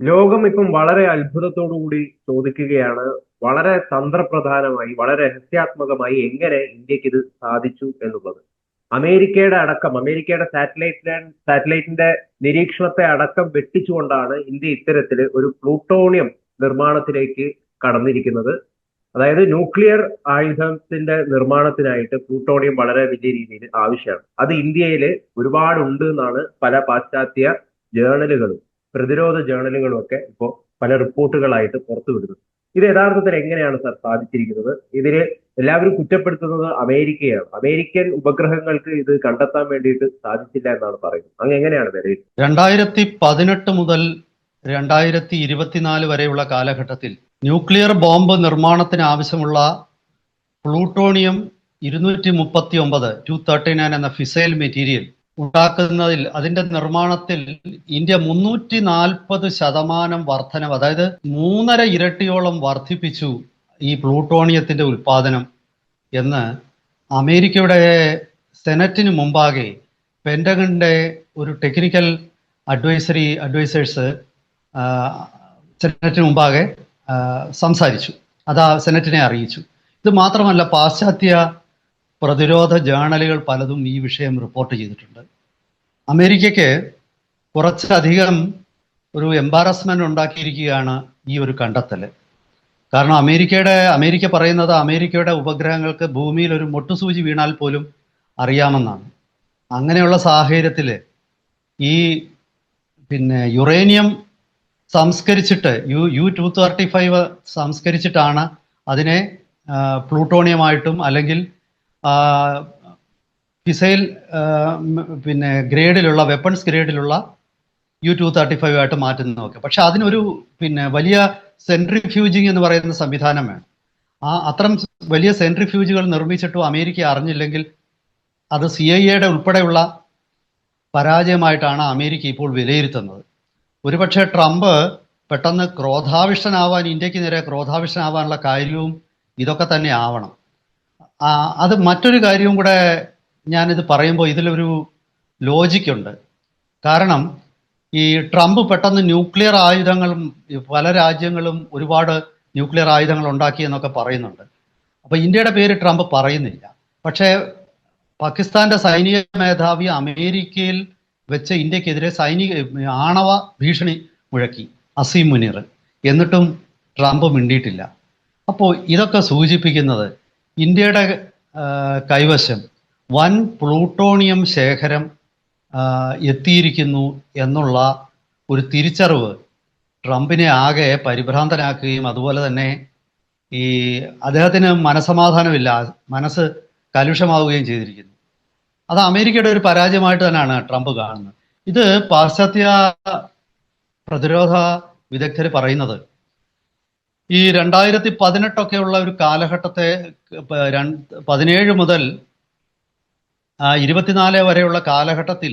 ലോകം ഇപ്പം വളരെ അത്ഭുതത്തോടുകൂടി ചോദിക്കുകയാണ് വളരെ തന്ത്രപ്രധാനമായി വളരെ രഹസ്യാത്മകമായി എങ്ങനെ ഇന്ത്യയ്ക്ക് ഇത് സാധിച്ചു എന്നുള്ളത്. അമേരിക്കയുടെ അടക്കം അമേരിക്കയുടെ സാറ്റലൈറ്റ് സാറ്റലൈറ്റിന്റെ നിരീക്ഷണത്തെ അടക്കം വെട്ടിച്ചുകൊണ്ടാണ് ഇന്ത്യ ഇത്തരത്തിൽ ഒരു പ്ലൂട്ടോണിയം നിർമ്മാണത്തിലേക്ക് കടന്നിരിക്കുന്നത്. അതായത് ന്യൂക്ലിയർ ആയുധത്തിന്റെ നിർമ്മാണത്തിനായിട്ട് പ്ലൂട്ടോണിയം വളരെ വലിയ രീതിയിൽ ആവശ്യമാണ്. അത് ഇന്ത്യയിൽ ഒരുപാടുണ്ട് എന്നാണ് പല പാശ്ചാത്യ ജേണലുകളും. പ്രതിരോധ ജേണലുകളും ഒക്കെ ഇപ്പോൾ പല റിപ്പോർട്ടുകളായിട്ട് പുറത്തു പുറത്തുവിടുന്നത് ഇത് യഥാർത്ഥത്തിൽ എങ്ങനെയാണ് സാർ സാധിച്ചിരിക്കുന്നത്? ഇതിന് എല്ലാവരും കുറ്റപ്പെടുത്തുന്നത് അമേരിക്കയാണ്. അമേരിക്കൻ ഉപഗ്രഹങ്ങൾക്ക് ഇത് കണ്ടെത്താൻ വേണ്ടിയിട്ട് സാധിച്ചില്ല എന്നാണ് പറയുന്നത്. അങ്ങ് എങ്ങനെയാണ് വിലയിരുത്തുന്നത് രണ്ടായിരത്തി പതിനെട്ട് മുതൽ രണ്ടായിരത്തി ഇരുപത്തിനാല് വരെയുള്ള കാലഘട്ടത്തിൽ ന്യൂക്ലിയർ ബോംബ് നിർമ്മാണത്തിന് ആവശ്യമുള്ള പ്ലൂട്ടോണിയം ഇരുന്നൂറ്റി മുപ്പത്തി ഒമ്പത് ടു തേർട്ടി നയൻ എന്ന ഫിസൈൽ മെറ്റീരിയൽ ഉണ്ടാക്കുന്നതിൽ അതിന്റെ നിർമ്മാണത്തിൽ ഇന്ത്യ മുന്നൂറ്റി നാൽപ്പത് ശതമാനം വർധനവ് അതായത് മൂന്നര ഇരട്ടിയോളം വർദ്ധിപ്പിച്ചു ഈ പ്ലൂട്ടോണിയത്തിന്റെ ഉൽപാദനം എന്ന് അമേരിക്കയുടെ സെനറ്റിന് മുമ്പാകെ പെൻഡഗണിന്റെ ഒരു ടെക്നിക്കൽ അഡ്വൈസറി അഡ്വൈസേഴ്സ് സെനറ്റിന് മുമ്പാകെ സംസാരിച്ചു. അത് സെനറ്റിനെ അറിയിച്ചു. ഇത് മാത്രമല്ല പാശ്ചാത്യ പ്രതിരോധ ജേണലുകൾ പലതും ഈ വിഷയം റിപ്പോർട്ട് ചെയ്തിട്ടുണ്ട്. അമേരിക്കയ്ക്ക് കുറച്ചധികം ഒരു എംബാരസ്മെന്റ് ഉണ്ടാക്കിയിരിക്കുകയാണ് ഈ ഒരു കണ്ടെത്തൽ. കാരണം അമേരിക്കയുടെ അമേരിക്ക പറയുന്നത് അമേരിക്കയുടെ ഉപഗ്രഹങ്ങൾക്ക് ഭൂമിയിൽ ഒരു മൊട്ടുസൂചി വീണാൽ പോലും അറിയാമെന്നാണ്. അങ്ങനെയുള്ള സാഹചര്യത്തിൽ ഈ പിന്നെ uranium സംസ്കരിച്ചിട്ട് U U two thirty five സംസ്കരിച്ചിട്ടാണ് അതിനെ പ്ലൂട്ടോണിയമായിട്ടും അല്ലെങ്കിൽ ആ, ഫിസൈൽ പിന്നെ ഗ്രേഡിലുള്ള വെപ്പൺസ് ഗ്രേഡിലുള്ള യു ടു തേർട്ടി ഫൈവ് ആയിട്ട് മാറ്റുന്നതൊക്കെ. പക്ഷെ അതിനൊരു പിന്നെ വലിയ സെൻട്രിഫ്യൂജിങ് എന്ന് പറയുന്ന സംവിധാനം വേണം. ആ അത്തരം വലിയ സെൻട്രിഫ്യൂജുകൾ നിർമ്മിച്ചിട്ടും അമേരിക്ക അറിഞ്ഞില്ലെങ്കിൽ അത് സി ഐ എയുടെ ഉൾപ്പെടെയുള്ള പരാജയമായിട്ടാണ് അമേരിക്ക ഇപ്പോൾ വിലയിരുത്തുന്നത്. ഒരുപക്ഷെ ട്രംപ് പെട്ടെന്ന് ക്രോധാവിഷ്ടനാവാൻ ഇന്ത്യയ്ക്ക് നേരെ ക്രോധാവിഷ്ടനാവാനുള്ള കാര്യവും ഇതൊക്കെ തന്നെ ആവണം. അത് മറ്റൊരു കാര്യവും കൂടെ ഞാനിത് പറയുമ്പോൾ ഇതിലൊരു ലോജിക്കുണ്ട്. കാരണം ഈ ട്രംപ് പെട്ടെന്ന് ന്യൂക്ലിയർ ആയുധങ്ങളും പല രാജ്യങ്ങളും ഒരുപാട് ന്യൂക്ലിയർ ആയുധങ്ങൾ ഉണ്ടാക്കി എന്നൊക്കെ പറയുന്നുണ്ട്. അപ്പോൾ ഇന്ത്യയുടെ പേര് ട്രംപ് പറയുന്നില്ല. പക്ഷേ പാകിസ്ഥാന്റെ സൈനിക മേധാവി അമേരിക്കയിൽ വെച്ച് ഇന്ത്യക്കെതിരെ സൈനിക ആണവ ഭീഷണി മുഴക്കി അസീം മുനീർ. എന്നിട്ടും ട്രംപ് മിണ്ടിയിട്ടില്ല. അപ്പോൾ ഇതൊക്കെ സൂചിപ്പിക്കുന്നത് ഇന്ത്യയുടെ കൈവശം വൻ പ്ലൂട്ടോണിയം ശേഖരം എത്തിയിരിക്കുന്നു എന്നുള്ള ഒരു തിരിച്ചറിവ് ട്രംപിനെ ആകെ പരിഭ്രാന്തനാക്കുകയും അതുപോലെ തന്നെ ഈ അദ്ദേഹത്തിന് മനസമാധാനമില്ല മനസ്സ് കലുഷമാവുകയും ചെയ്തിരിക്കുന്നു. അത് അമേരിക്കയുടെ ഒരു പരാജയമായിട്ട് തന്നെയാണ് ട്രംപ് കാണുന്നത്. ഇത് പാശ്ചാത്യ പ്രതിരോധ വിദഗ്ധർ പറയുന്നത് ഈ രണ്ടായിരത്തി പതിനെട്ടൊക്കെയുള്ള ഒരു കാലഘട്ടത്തെ പതിനേഴ് മുതൽ ഇരുപത്തിനാല് വരെയുള്ള കാലഘട്ടത്തിൽ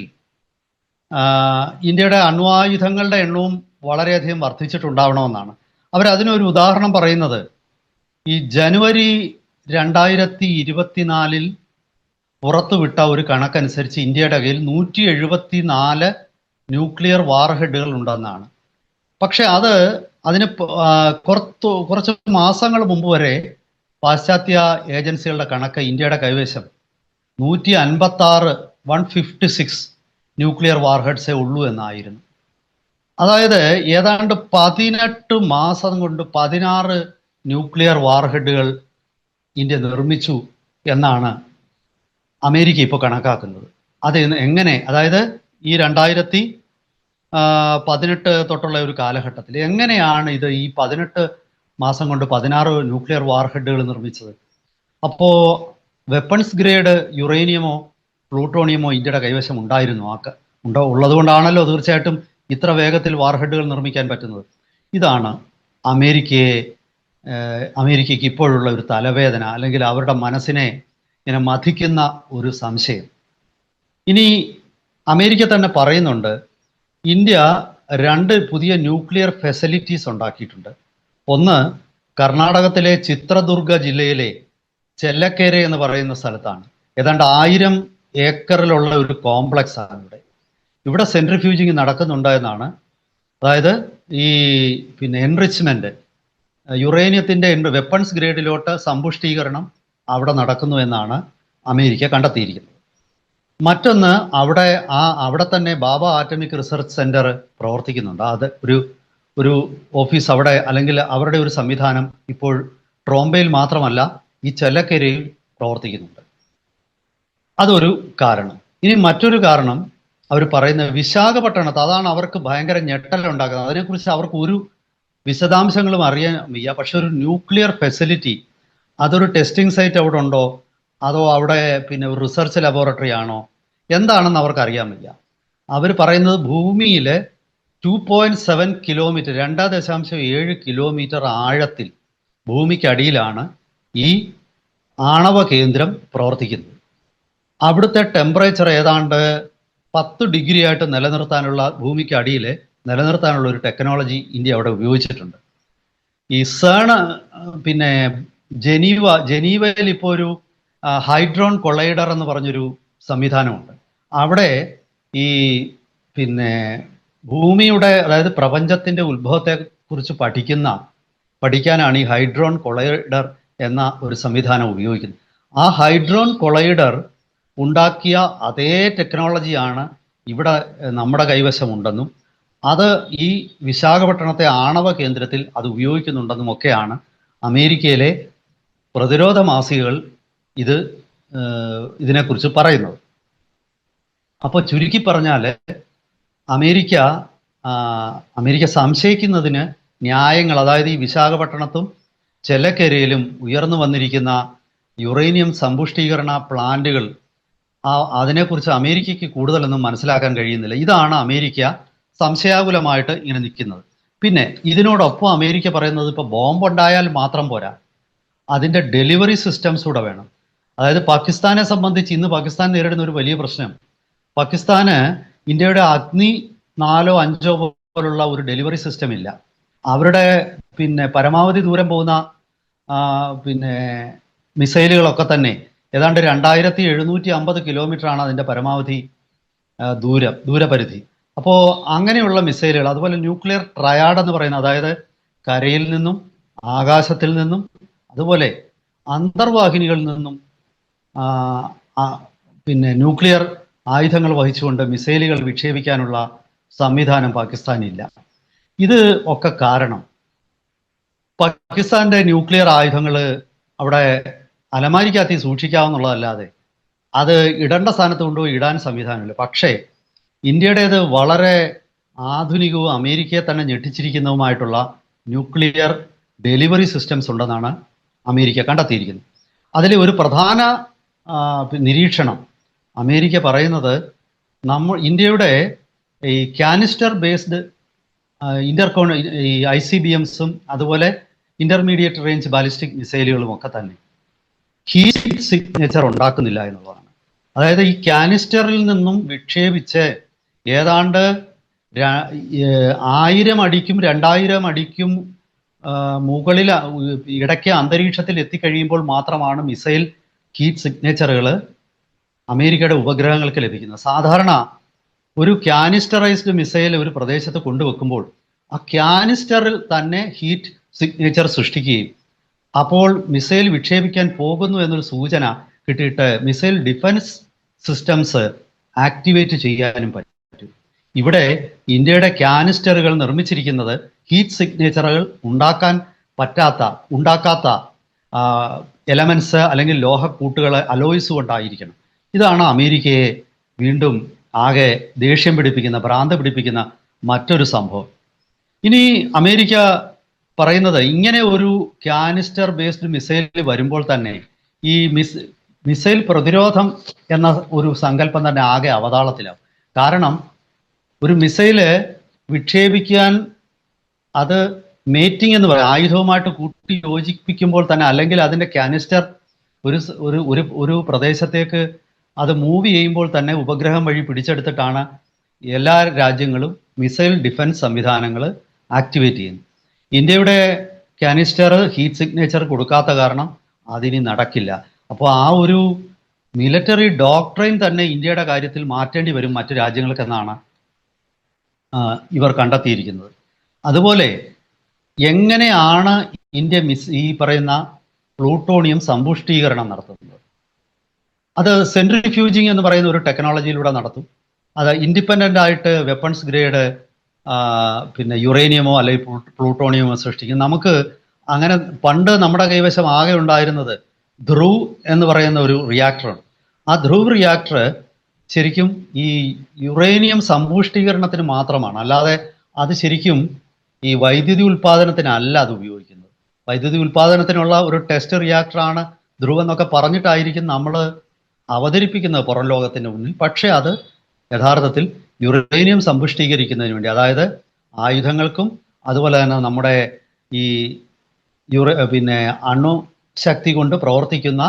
ഇന്ത്യയുടെ അണ്വായുധങ്ങളുടെ എണ്ണവും വളരെയധികം വർദ്ധിച്ചിട്ടുണ്ടാവണമെന്നാണ്. അവരതിനൊരു ഉദാഹരണം പറയുന്നത്. ഈ ജനുവരി രണ്ടായിരത്തി ഇരുപത്തിനാലിൽ പുറത്തുവിട്ട ഒരു കണക്കനുസരിച്ച് ഇന്ത്യയുടെ കയ്യിൽ നൂറ്റി എഴുപത്തി നാല് ന്യൂക്ലിയർ വാർഹെഡുകൾ ഉണ്ടെന്നാണ്. പക്ഷെ അത് അതിന് കുറത്ത് കുറച്ച് മാസങ്ങൾ മുമ്പ് വരെ പാശ്ചാത്യ ഏജൻസികളുടെ കണക്ക് ഇന്ത്യയുടെ കൈവശം. നൂറ്റി അൻപത്തി ആറ് വൺ ഫിഫ്റ്റി സിക്സ് ന്യൂക്ലിയർ വാർഹെഡ്സേ ഉള്ളൂ എന്നായിരുന്നു. അതായത് ഏതാണ്ട് പതിനെട്ട് മാസം കൊണ്ട് പതിനാറ് ന്യൂക്ലിയർ വാർഹെഡുകൾ ഇന്ത്യ നിർമ്മിച്ചു എന്നാണ് അമേരിക്ക ഇപ്പോൾ കണക്കാക്കുന്നത്. അത് എങ്ങനെ അതായത് ഈ രണ്ടായിരത്തി പതിനെട്ട് തൊട്ടുള്ള ഒരു കാലഘട്ടത്തിൽ എങ്ങനെയാണ് ഇത് ഈ പതിനെട്ട് മാസം കൊണ്ട് പതിനാറ് ന്യൂക്ലിയർ വാർഹെഡുകൾ നിർമ്മിച്ചത്? അപ്പോ വെപ്പൺസ് ഗ്രേഡ് യുറേനിയമോ പ്ലൂട്ടോണിയമോ ഇന്ത്യയുടെ കൈവശം ഉണ്ടായിരുന്നു. ആ ഉണ്ടോ? ഉള്ളതുകൊണ്ടാണല്ലോ തീർച്ചയായിട്ടും ഇത്ര വേഗത്തിൽ വാർഹെഡുകൾ നിർമ്മിക്കാൻ പറ്റുന്നത്. ഇതാണ് അമേരിക്കയെ അമേരിക്കയ്ക്ക് ഇപ്പോഴുള്ള ഒരു തലവേദന അല്ലെങ്കിൽ അവരുടെ മനസ്സിനെ ഇങ്ങനെ മഥിക്കുന്ന ഒരു സംശയം. ഇനി അമേരിക്ക തന്നെ പറയുന്നുണ്ട് ഇന്ത്യ രണ്ട് പുതിയ ന്യൂക്ലിയർ ഫെസിലിറ്റീസ് ഉണ്ടാക്കിയിട്ടുണ്ട്. ഒന്ന് കർണാടകത്തിലെ ചിത്രദുർഗ ജില്ലയിലെ ചെല്ലക്കേര എന്ന് പറയുന്ന സ്ഥലത്താണ്. ഏതാണ്ട് ആയിരം ഏക്കറിലുള്ള ഒരു കോംപ്ലക്സ് ആണ് ഇവിടെ. ഇവിടെ സെൻട്രിഫ്യൂജിങ് നടക്കുന്നുണ്ട് എന്നാണ്. അതായത് ഈ പിന്നെ എൻറിച്ച്മെന്റ് യുറേനിയത്തിന്റെ വെപ്പൺസ് ഗ്രേഡിലോട്ട് സമ്പുഷ്ടീകരണം അവിടെ നടക്കുന്നു എന്നാണ് അമേരിക്ക കണ്ടെത്തിയിരിക്കുന്നത്. മറ്റൊന്ന് അവിടെ ആ അവിടെ തന്നെ ബാബ ആറ്റമിക് റിസർച്ച് സെന്റർ പ്രവർത്തിക്കുന്നുണ്ട്. അത് ഒരു ഒരു ഓഫീസ് അവിടെ അല്ലെങ്കിൽ അവരുടെ ഒരു സംവിധാനം ഇപ്പോൾ ട്രോംബയിൽ മാത്രമല്ല ഈ ചെല്ലക്കരയിൽ പ്രവർത്തിക്കുന്നുണ്ട്. അതൊരു കാരണം. ഇനി മറ്റൊരു കാരണം അവർ പറയുന്നത് വിശാഖപട്ടണത്ത് അതാണ് അവർക്ക് ഭയങ്കര ഞെട്ടലുണ്ടാക്കുന്നത്. അതിനെക്കുറിച്ച് അവർക്ക് ഒരു വിശദാംശങ്ങളും അറിയാൻ വയ്യ. പക്ഷെ ഒരു ന്യൂക്ലിയർ ഫെസിലിറ്റി അതൊരു ടെസ്റ്റിംഗ് സൈറ്റ് അവിടെ ഉണ്ടോ? അതോ അവിടെ പിന്നെ റിസർച്ച് ലബോറട്ടറി ആണോ? എന്താണെന്ന് അവർക്ക് അറിയാൻ വയ്യ അവർ പറയുന്നത് ഭൂമിയിലെ ടു പോയിന്റ് സെവൻ കിലോമീറ്റർ രണ്ടാം ദശാംശം ഏഴ് കിലോമീറ്റർ ആഴത്തിൽ ഭൂമിക്കടിയിലാണ് ഈ ആണവ കേന്ദ്രം പ്രവർത്തിക്കുന്നത്. അവിടുത്തെ ടെമ്പറേച്ചർ ഏതാണ്ട് പത്ത് ഡിഗ്രി ആയിട്ട് നിലനിർത്താനുള്ള ഭൂമിക്ക് അടിയിൽ നിലനിർത്താനുള്ള ഒരു ടെക്നോളജി ഇന്ത്യ അവിടെ ഉപയോഗിച്ചിട്ടുണ്ട്. ഈ സേണ പിന്നെ ജനീവ ജനീവയിൽ ഇപ്പോൾ ഒരു ഹൈഡ്രോൺ കൊളൈഡർ എന്ന് പറഞ്ഞൊരു സംവിധാനമുണ്ട്. അവിടെ ഈ പിന്നെ ഭൂമിയുടെ അതായത് പ്രപഞ്ചത്തിന്റെ ഉത്ഭവത്തെ കുറിച്ച് പഠിക്കുന്ന പഠിക്കാനാണ് ഈ ഹൈഡ്രോൺ കൊളൈഡർ എന്ന ഒരു സംവിധാനം ഉപയോഗിക്കുന്നത്. ആ ഹൈഡ്രോൺ കൊളൈഡർ ഉണ്ടാക്കിയ അതേ ടെക്നോളജിയാണ് ഇവിടെ നമ്മുടെ കൈവശമുണ്ടെന്നും അത് ഈ വിശാഖപട്ടണത്തെ ആണവ കേന്ദ്രത്തിൽ അത് ഉപയോഗിക്കുന്നുണ്ടെന്നും ഒക്കെയാണ് അമേരിക്കയിലെ പ്രതിരോധ മാസികകൾ ഇത് ഇതിനെക്കുറിച്ച് പറയുന്നത്. അപ്പോൾ ചുരുക്കി പറഞ്ഞാൽ അമേരിക്ക അമേരിക്ക സംശയിക്കുന്നതിന് ന്യായങ്ങൾ അതായത് ഈ വിശാഖപട്ടണത്തും ചെല്ലക്കരയിലും ഉയർന്നു വന്നിരിക്കുന്ന യുറേനിയം സമ്പുഷ്ടീകരണ പ്ലാന്റുകൾ ആ അതിനെക്കുറിച്ച് അമേരിക്കയ്ക്ക് കൂടുതലൊന്നും മനസ്സിലാക്കാൻ കഴിയുന്നില്ല. ഇതാണ് അമേരിക്ക സംശയാകുലമായിട്ട് ഇങ്ങനെ നിൽക്കുന്നത്. പിന്നെ ഇതിനോടൊപ്പം അമേരിക്ക പറയുന്നത് ഇപ്പോൾ ബോംബ് ഉണ്ടായാൽ മാത്രം പോരാ. അതിന്റെ ഡെലിവറി സിസ്റ്റംസ് കൂടെ വേണം. അതായത് പാകിസ്ഥാനെ സംബന്ധിച്ച് ഇന്ന് പാകിസ്ഥാൻ നേരിടുന്ന ഒരു വലിയ പ്രശ്നം പാകിസ്ഥാന് ഇന്ത്യയുടെ അഗ്നി നാലോ അഞ്ചോ പോലുള്ള ഒരു ഡെലിവറി സിസ്റ്റം ഇല്ല. അവരുടെ പിന്നെ പരമാവധി ദൂരം പോകുന്ന പിന്നെ മിസൈലുകളൊക്കെ തന്നെ ഏതാണ്ട് രണ്ടായിരത്തി എഴുന്നൂറ്റി അമ്പത് കിലോമീറ്റർ ആണ് അതിന്റെ പരമാവധി ദൂരം ദൂരപരിധി. അപ്പോൾ അങ്ങനെയുള്ള മിസൈലുകൾ അതുപോലെ ന്യൂക്ലിയർ ട്രയാഡ് എന്ന് പറയുന്ന അതായത് കരയിൽ നിന്നും ആകാശത്തിൽ നിന്നും അതുപോലെ അന്തർവാഹിനികളിൽ നിന്നും പിന്നെ ന്യൂക്ലിയർ ആയുധങ്ങൾ വഹിച്ചുകൊണ്ട് മിസൈലുകൾ വിക്ഷേപിക്കാനുള്ള സംവിധാനം പാകിസ്ഥാനില്ല. ഇത് ഒക്കെ കാരണം പാകിസ്ഥാന്റെ ന്യൂക്ലിയർ ആയുധങ്ങൾ അവിടെ അലമാരിക്കകത്ത് സൂക്ഷിക്കാവുന്നുള്ളതല്ലാതെ അത് ഇടേണ്ട സ്ഥാനത്ത് കൊണ്ടുപോയി ഇടാൻ സംവിധാനമില്ല. പക്ഷേ ഇന്ത്യയുടേത് വളരെ ആധുനികവും അമേരിക്കയെ തന്നെ ഞെട്ടിച്ചിരിക്കുന്നതുമായിട്ടുള്ള ന്യൂക്ലിയർ ഡെലിവറി സിസ്റ്റംസ് ഉണ്ടെന്നാണ് അമേരിക്ക കണ്ടെത്തിയിരിക്കുന്നത്. അതിലെ ഒരു പ്രധാന നിരീക്ഷണം അമേരിക്ക പറയുന്നത് നമ്മൾ ഇന്ത്യയുടെ ഈ കാനിസ്റ്റർ ബേസ്ഡ് ഇന്റർകോൺ ഈ ഐ സി ബി എംസും അതുപോലെ ഇന്റർമീഡിയറ്റ് റേഞ്ച് ബാലിസ്റ്റിക് മിസൈലുകളും ഒക്കെ തന്നെ ഹീറ്റ് സിഗ്നേച്ചർ ഉണ്ടാക്കുന്നില്ല എന്നുള്ളതാണ്. അതായത് ഈ കാനിസ്റ്ററിൽ നിന്നും വിക്ഷേപിച്ച് ഏതാണ്ട് ആയിരം അടിക്കും രണ്ടായിരം അടിക്കും മുകളിൽ ഇടയ്ക്ക് അന്തരീക്ഷത്തിൽ എത്തിക്കഴിയുമ്പോൾ മാത്രമാണ് മിസൈൽ ഹീറ്റ് സിഗ്നേച്ചറുകൾ അമേരിക്കയുടെ ഉപഗ്രഹങ്ങൾക്ക് ലഭിക്കുന്നത് സാധാരണ ഒരു ക്യാനിസ്റ്ററൈസ്ഡ് മിസൈൽ ഒരു പ്രദേശത്ത് കൊണ്ടുവെക്കുമ്പോൾ ആ ക്യാനിസ്റ്ററിൽ തന്നെ ഹീറ്റ് സിഗ്നേച്ചർ സൃഷ്ടിക്കുകയും അപ്പോൾ മിസൈൽ വിക്ഷേപിക്കാൻ പോകുന്നു എന്നൊരു സൂചന കിട്ടിയിട്ട് മിസൈൽ ഡിഫൻസ് സിസ്റ്റംസ് ആക്ടിവേറ്റ് ചെയ്യാനും പറ്റും. ഇവിടെ ഇന്ത്യയുടെ ക്യാനിസ്റ്ററുകൾ നിർമ്മിച്ചിരിക്കുന്നത് ഹീറ്റ് സിഗ്നേച്ചറുകൾ ഉണ്ടാക്കാൻ പറ്റാത്ത ഉണ്ടാക്കാത്ത എലമെൻസ് അല്ലെങ്കിൽ ലോഹക്കൂട്ടുകൾ അലോയ്സ് കൊണ്ടായിരിക്കണം. ഇതാണ് അമേരിക്കയെ വീണ്ടും ആകെ ദേഷ്യം പിടിപ്പിക്കുന്ന ഭ്രാന്ത് പിടിപ്പിക്കുന്ന മറ്റൊരു സംഭവം. ഇനി അമേരിക്ക പറയുന്നത് ഇങ്ങനെ ഒരു ക്യാനിസ്റ്റർ ബേസ്ഡ് മിസൈൽ വരുമ്പോൾ തന്നെ ഈ മിസ് മിസൈൽ പ്രതിരോധം എന്ന ഒരു സങ്കല്പം തന്നെ ആകെ അവതാളത്തിലാവും. കാരണം ഒരു മിസൈൽ വിക്ഷേപിക്കാൻ അത് മേറ്റിംഗ് എന്ന് പറയും ആയുധവുമായിട്ട് കൂട്ടി യോജിപ്പിക്കുമ്പോൾ തന്നെ അല്ലെങ്കിൽ അതിന്റെ ക്യാനിസ്റ്റർ ഒരു ഒരു ഒരു പ്രദേശത്തേക്ക് അത് മൂവ് ചെയ്യുമ്പോൾ തന്നെ ഉപഗ്രഹം വഴി പിടിച്ചെടുത്തിട്ടാണ് എല്ലാ രാജ്യങ്ങളും മിസൈൽ ഡിഫൻസ് സംവിധാനങ്ങൾ ആക്ടിവേറ്റ് ചെയ്യുന്നത്. ഇന്ത്യയുടെ കാനിസ്റ്റർ ഹീറ്റ് സിഗ്നേച്ചർ കൊടുക്കാത്ത കാരണം അതിനി നടക്കില്ല. അപ്പോൾ ആ ഒരു മിലിറ്ററി ഡോക്ട്രൈൻ തന്നെ ഇന്ത്യയുടെ കാര്യത്തിൽ മാറ്റേണ്ടി വരും മറ്റു രാജ്യങ്ങൾക്ക് എന്നാണ് ഇവർ കണ്ടെത്തിയിരിക്കുന്നത്. അതുപോലെ എങ്ങനെയാണ് ഇന്ത്യ മിസ് ഈ പറയുന്ന പ്ലൂട്ടോണിയം സമ്പുഷ്ടീകരണം നടത്തുന്നത്? അത് സെൻട്രിഫ്യൂജിങ് എന്ന് പറയുന്ന ഒരു ടെക്നോളജിയിലൂടെ നടത്തും. അത് ഇൻഡിപെൻഡന്റ് ആയിട്ട് വെപ്പൺസ് ഗ്രേഡ് പിന്നെ യുറേനിയമോ അല്ലെങ്കിൽ പ്ലൂട്ടോണിയമോ സൃഷ്ടിക്കും. നമുക്ക് അങ്ങനെ പണ്ട് നമ്മുടെ കൈവശം ആകെ ഉണ്ടായിരുന്നത് ധ്രുവ് എന്ന് പറയുന്ന ഒരു റിയാക്ടറാണ് ആ ധ്രുവ് റിയാക്ടർ ശരിക്കും ഈ യുറേനിയം സമ്പുഷ്ടീകരണത്തിന് മാത്രമാണ്. അല്ലാതെ അത് ശരിക്കും ഈ വൈദ്യുതി ഉൽപാദനത്തിനല്ല അത് ഉപയോഗിക്കുന്നത്. വൈദ്യുതി ഉൽപാദനത്തിനുള്ള ഒരു ടെസ്റ്റ് റിയാക്ടറാണ് ധ്രുവ് എന്നൊക്കെ പറഞ്ഞിട്ടായിരിക്കും നമ്മൾ അവതരിപ്പിക്കുന്നത് പുറം ലോകത്തിന് മുന്നിൽ. പക്ഷേ അത് യഥാർത്ഥത്തിൽ യുറേനിയം സമ്പുഷ്ടീകരിക്കുന്നതിന് വേണ്ടി അതായത് ആയുധങ്ങൾക്കും അതുപോലെ തന്നെ നമ്മുടെ ഈ യുറ പിന്നെ അണുശക്തി കൊണ്ട് പ്രവർത്തിക്കുന്ന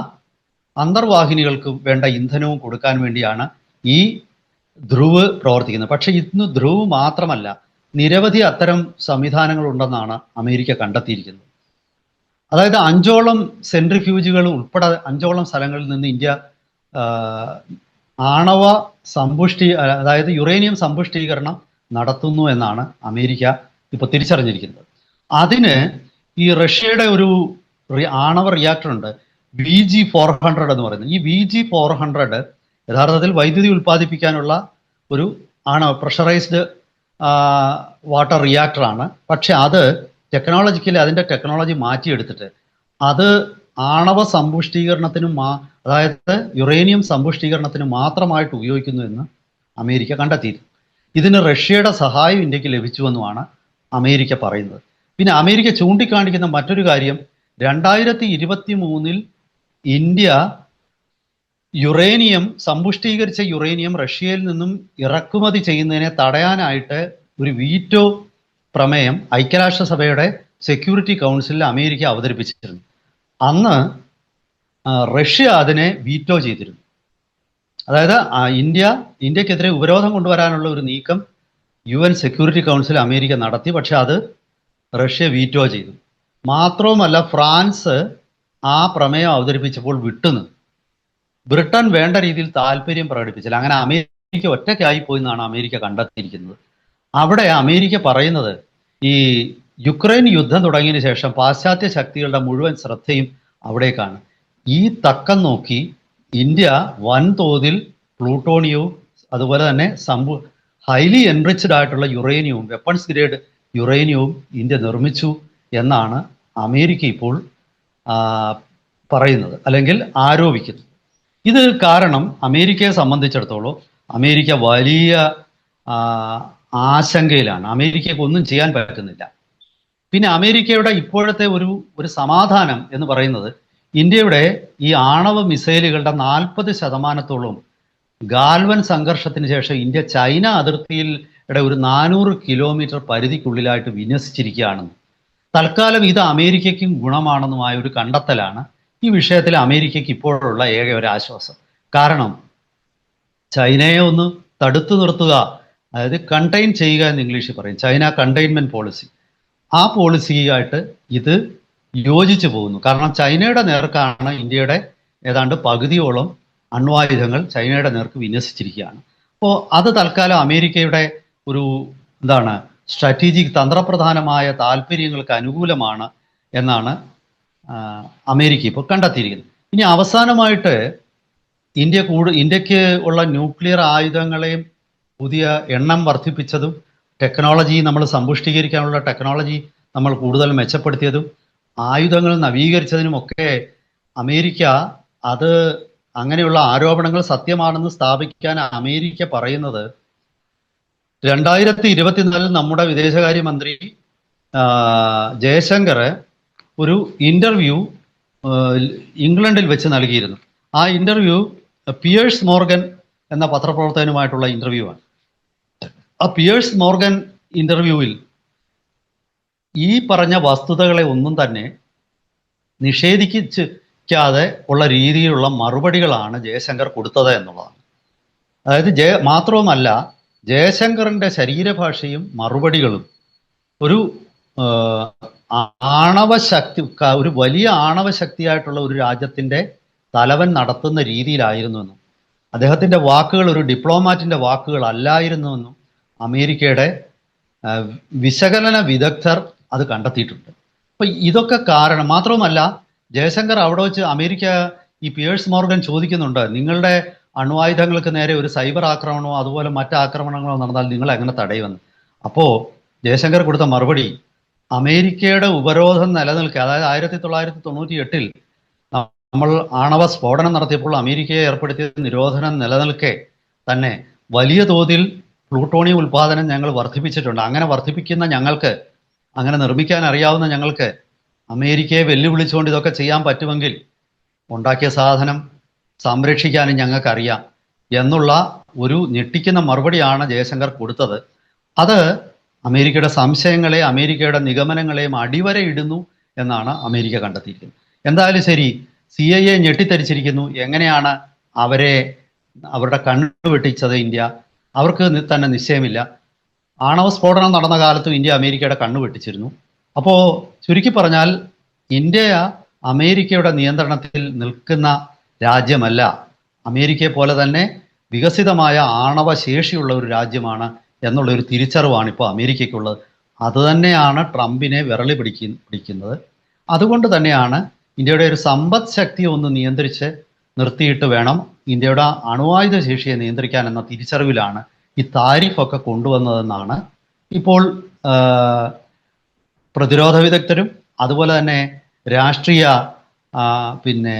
അന്തർവാഹിനികൾക്ക് വേണ്ട ഇന്ധനവും കൊടുക്കാൻ വേണ്ടിയാണ് ഈ ധ്രുവ് പ്രവർത്തിക്കുന്നത്. പക്ഷെ ഇന്ന് ധ്രുവ് മാത്രമല്ല നിരവധി അത്തരം സംവിധാനങ്ങൾ ഉണ്ടെന്നാണ് അമേരിക്ക കണ്ടെത്തിയിരിക്കുന്നത്. അതായത് അഞ്ചോളം സെൻട്രിഫ്യൂജുകൾ ഉൾപ്പെടെ അഞ്ചോളം സ്ഥലങ്ങളിൽ നിന്ന് ഇന്ത്യ ആണവ സമ്പുഷ്ടി അതായത് യുറേനിയം സമ്പുഷ്ടീകരണം നടത്തുന്നു എന്നാണ് അമേരിക്ക ഇപ്പോൾ തിരിച്ചറിഞ്ഞിരിക്കുന്നത്. അതിന് ഈ റഷ്യയുടെ ഒരു ആണവ റിയാക്ടർ ഉണ്ട് വി ജി ഫോർ ഹൺഡ്രഡ് എന്ന് പറയുന്നത്. ഈ വി ജി ഫോർ ഹൺഡ്രഡ് യഥാർത്ഥത്തിൽ വൈദ്യുതി ഉൽപ്പാദിപ്പിക്കാനുള്ള ഒരു ആണവ പ്രഷറൈസ്ഡ് വാട്ടർ റിയാക്ടറാണ് പക്ഷെ അത് ടെക്നോളജിക്കലി അതിന്റെ ടെക്നോളജി മാറ്റിയെടുത്തിട്ട് അത് ആണവ സമ്പുഷ്ടീകരണത്തിനും മാ അതായത് യുറേനിയം സമ്പുഷ്ടീകരണത്തിന് മാത്രമായിട്ട് ഉപയോഗിക്കുന്നു എന്ന് അമേരിക്ക കണ്ടെത്തിയിരുന്നു ഇതിന് റഷ്യയുടെ സഹായം ഇന്ത്യയ്ക്ക് ലഭിച്ചുവെന്നുമാണ് അമേരിക്ക പറയുന്നത്. പിന്നെ അമേരിക്ക ചൂണ്ടിക്കാണിക്കുന്ന മറ്റൊരു കാര്യം രണ്ടായിരത്തി ഇരുപത്തി മൂന്നിൽ ഇന്ത്യ യുറേനിയം സമ്പുഷ്ടീകരിച്ച യുറേനിയം റഷ്യയിൽ നിന്നും ഇറക്കുമതി ചെയ്യുന്നതിനെ തടയാനായിട്ട് ഒരു വീറ്റോ പ്രമേയം ഐക്യരാഷ്ട്രസഭയുടെ സെക്യൂരിറ്റി കൗൺസിലിൽ അമേരിക്ക അവതരിപ്പിച്ചിരുന്നു. അന്ന് റഷ്യ അതിനെ വീറ്റോ ചെയ്തിരുന്നു. അതായത് ഇന്ത്യ ഇന്ത്യക്കെതിരെ ഉപരോധം കൊണ്ടുവരാനുള്ള ഒരു നീക്കം U N security council America നടത്തി പക്ഷെ അത് റഷ്യ വീറ്റോ ചെയ്തു. മാത്രവുമല്ല ഫ്രാൻസ് ആ പ്രമേയം അവതരിപ്പിച്ചപ്പോൾ വിട്ടുനിന്നു. ബ്രിട്ടൻ വേണ്ട രീതിയിൽ താല്പര്യം പ്രകടിപ്പിച്ചില്ല. അങ്ങനെ അമേരിക്ക ഒറ്റയ്ക്കായി പോയി എന്നാണ് അമേരിക്ക കണ്ടെത്തിയിരിക്കുന്നത്. അവിടെ അമേരിക്ക പറയുന്നത് ഈ യുക്രൈൻ യുദ്ധം തുടങ്ങിയതിന് ശേഷം പാശ്ചാത്യ ശക്തികളുടെ മുഴുവൻ ശ്രദ്ധയും അവിടേക്കാണ്. ഈ തക്കം നോക്കി ഇന്ത്യ വൻതോതിൽ പ്ലൂട്ടോണിയവും അതുപോലെ തന്നെ സംഭവ ഹൈലി എൻറിച്ച്ഡ് ആയിട്ടുള്ള യുറേനിയവും വെപ്പൺസ് ഗ്രേഡ് യുറേനിയവും ഇന്ത്യ നിർമ്മിച്ചു എന്നാണ് അമേരിക്ക ഇപ്പോൾ പറയുന്നത് അല്ലെങ്കിൽ ആരോപിക്കുന്നത്. ഇത് കാരണം അമേരിക്കയെ സംബന്ധിച്ചിടത്തോളം അമേരിക്ക വലിയ ആശങ്കയിലാണ്. അമേരിക്കയ്ക്ക് ഒന്നും ചെയ്യാൻ പറ്റുന്നില്ല. പിന്നെ അമേരിക്കയുടെ ഇപ്പോഴത്തെ ഒരു ഒരു സമാധാനം എന്ന് പറയുന്നത് ഇന്ത്യയുടെ ഈ ആണവ മിസൈലുകളുടെ നാൽപ്പത് ശതമാനത്തോളം ഗാൽവൻ സംഘർഷത്തിന് ശേഷം ഇന്ത്യ ചൈന അതിർത്തിയിൽ ഒരു നാനൂറ് കിലോമീറ്റർ പരിധിക്കുള്ളിലായിട്ട് വിന്യസിച്ചിരിക്കുകയാണെന്ന് തൽക്കാലം ഇത് അമേരിക്കയ്ക്കും ഗുണമാണെന്നുമായ ഒരു കണ്ടെത്തലാണ് ഈ വിഷയത്തിൽ അമേരിക്കയ്ക്ക് ഇപ്പോഴുള്ള ഏക ഒരു ആശ്വാസം കാരണം ചൈനയെ ഒന്ന് തടുത്തു നിർത്തുക അതായത് കണ്ടെയ്ൻ ചെയ്യുക എന്ന് ഇംഗ്ലീഷിൽ പറയും. ചൈന കണ്ടെയ്ൻമെന്റ് പോളിസി ആ പോളിസിയായിട്ട് ഇത് യോജിച്ചു പോകുന്നു. കാരണം ചൈനയുടെ നേർക്കാണ് ഇന്ത്യയുടെ ഏതാണ്ട് പകുതിയോളം അണ്വായുധങ്ങൾ ചൈനയുടെ നേർക്ക് വിന്യസിച്ചിരിക്കുകയാണ്. അപ്പോൾ അത് തൽക്കാലം അമേരിക്കയുടെ ഒരു എന്താണ് സ്ട്രാറ്റജിക് തന്ത്രപ്രധാനമായ താല്പര്യങ്ങൾക്ക് അനുകൂലമാണ് എന്നാണ് അമേരിക്ക ഇപ്പോൾ കണ്ടെത്തിയിരിക്കുന്നത്. ഇനി അവസാനമായിട്ട് ഇന്ത്യ കൂടു ഇന്ത്യയ്ക്ക് ഉള്ള ന്യൂക്ലിയർ ആയുധങ്ങളെയും പുതിയ എണ്ണം വർദ്ധിപ്പിച്ചതും ടെക്നോളജി നമ്മൾ സമ്പുഷ്ടീകരിക്കാനുള്ള ടെക്നോളജി നമ്മൾ കൂടുതൽ മെച്ചപ്പെടുത്തിയതും ആയുധങ്ങൾ നവീകരിച്ചതിനുമൊക്കെ അമേരിക്ക അത് അങ്ങനെയുള്ള ആരോപണങ്ങൾ സത്യമാണെന്ന് സ്ഥാപിക്കാൻ അമേരിക്ക പറയുന്നത് രണ്ടായിരത്തി ഇരുപത്തിനാലിൽ നമ്മുടെ വിദേശകാര്യമന്ത്രി ജയശങ്കർ ഒരു ഇന്റർവ്യൂ ഇംഗ്ലണ്ടിൽ വെച്ച് നൽകിയിരുന്നു. ആ ഇന്റർവ്യൂ പിയേഴ്സ് മോർഗൻ എന്ന പത്രപ്രവർത്തകനുമായിട്ടുള്ള ഇന്റർവ്യൂ ആണ് ആ പിയേഴ്സ് മോർഗൻ ഇന്റർവ്യൂവിൽ ഈ പറഞ്ഞ വസ്തുതകളെ ഒന്നും തന്നെ നിഷേധിക്കാതെ ഉള്ള രീതിയിലുള്ള മറുപടികളാണ് ജയശങ്കർ കൊടുത്തത് എന്നുള്ളതാണ്. അതായത് ജയ മാത്രവുമല്ല ജയശങ്കറിന്റെ ശരീരഭാഷയും മറുപടികളും ഒരു ആണവശക്തി ആണവ ശക്തി ഒരു വലിയ ആണവശക്തിയായിട്ടുള്ള ഒരു രാജ്യത്തിന്റെ തലവൻ നടത്തുന്ന രീതിയിലായിരുന്നുവെന്നും അദ്ദേഹത്തിന്റെ വാക്കുകൾ ഒരു ഡിപ്ലോമാറ്റിന്റെ വാക്കുകൾ അല്ലായിരുന്നുവെന്നും അമേരിക്കയുടെ വിശകലന വിദഗ്ധർ അത് കണ്ടെത്തിയിട്ടുണ്ട്. അപ്പൊ ഇതൊക്കെ കാരണം മാത്രവുമല്ല ജയശങ്കർ അവിടെ വെച്ച് അമേരിക്ക ഈ പിയേഴ്സ് മോർഗൻ ചോദിക്കുന്നുണ്ട് നിങ്ങളുടെ അണുവായുധങ്ങൾക്ക് നേരെ ഒരു സൈബർ ആക്രമണമോ അതുപോലെ മറ്റ് ആക്രമണങ്ങളോ നടന്നാൽ നിങ്ങൾ എങ്ങനെ തടയുമെന്ന്? അപ്പോൾ ജയശങ്കർ കൊടുത്ത മറുപടി അമേരിക്കയുടെ ഉപരോധം നിലനിൽക്കുക അതായത് ആയിരത്തി തൊള്ളായിരത്തി തൊണ്ണൂറ്റി എട്ടിൽ നമ്മൾ ആണവ സ്ഫോടനം നടത്തിയപ്പോൾ അമേരിക്കയെ ഏർപ്പെടുത്തിയ നിരോധനം നിലനിൽക്കെ തന്നെ വലിയ തോതിൽ പ്ലൂട്ടോണിയം ഉൽപാദനം ഞങ്ങൾ വർദ്ധിപ്പിച്ചിട്ടുണ്ട്. അങ്ങനെ വർദ്ധിപ്പിക്കുന്ന ഞങ്ങൾക്ക് അങ്ങനെ നിർമ്മിക്കാൻ അറിയാവുന്ന ഞങ്ങൾക്ക് അമേരിക്കയെ വെല്ലുവിളിച്ചുകൊണ്ട് ഇതൊക്കെ ചെയ്യാൻ പറ്റുമെങ്കിൽ ഉണ്ടാക്കിയ സാധനം സംരക്ഷിക്കാനും ഞങ്ങൾക്കറിയാം എന്നുള്ള ഒരു ഞെട്ടിക്കുന്ന മറുപടിയാണ് ജയശങ്കർ കൊടുത്തത്. അത് അമേരിക്കയുടെ സംശയങ്ങളെ അമേരിക്കയുടെ നിഗമനങ്ങളെയും അടിവരയിടുന്നു എന്നാണ് അമേരിക്ക കണ്ടെത്തിയിരിക്കുന്നത്. എന്തായാലും ശരി സി ഐ എ ഞെട്ടിത്തരിച്ചിരിക്കുന്നു. എങ്ങനെയാണ് അവരെ അവരുടെ കണ്ണു വെട്ടിച്ചത് ഇന്ത്യ? അവർക്ക് തന്നെ നിശ്ചയമില്ല. ആണവ സ്ഫോടനം നടന്ന കാലത്തും ഇന്ത്യ അമേരിക്കയുടെ കണ്ണു വെട്ടിച്ചിരുന്നു. അപ്പോൾ ചുരുക്കി പറഞ്ഞാൽ ഇന്ത്യ അമേരിക്കയുടെ നിയന്ത്രണത്തിൽ നിൽക്കുന്ന രാജ്യമല്ല. അമേരിക്കയെ പോലെ തന്നെ വികസിതമായ ആണവ ശേഷിയുള്ള ഒരു രാജ്യമാണ് എന്നുള്ള ഒരു തിരിച്ചറിവാണ് ഇപ്പോൾ അമേരിക്കയ്ക്കുള്ളത് അതുതന്നെയാണ് ട്രംപിനെ വിരളി പിടിക്ക പിടിക്കുന്നത്. അതുകൊണ്ട് തന്നെയാണ് ഇന്ത്യയുടെ ഒരു സമ്പദ് ശക്തി ഒന്ന് നിയന്ത്രിച്ച് നിർത്തിയിട്ട് വേണം ഇന്ത്യയുടെ അണുവായുധ ശേഷിയെ നിയന്ത്രിക്കാൻ എന്ന തിരിച്ചറിവിലാണ് ഈ താരിഫ് ഒക്കെ കൊണ്ടുവന്നതെന്നാണ് ഇപ്പോൾ പ്രതിരോധ വിദഗ്ധരും അതുപോലെ തന്നെ രാഷ്ട്രീയ പിന്നെ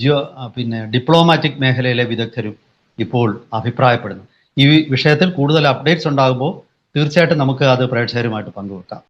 ജിയോ പിന്നെ ഡിപ്ലോമാറ്റിക് മേഖലയിലെ വിദഗ്ധരും ഇപ്പോൾ അഭിപ്രായപ്പെടുന്നു. ഈ വിഷയത്തിൽ കൂടുതൽ അപ്ഡേറ്റ്സ് ഉണ്ടാകുമ്പോൾ തീർച്ചയായിട്ടും നമുക്ക് അത് പ്രേക്ഷകരുമായിട്ട് പങ്കുവെക്കാം.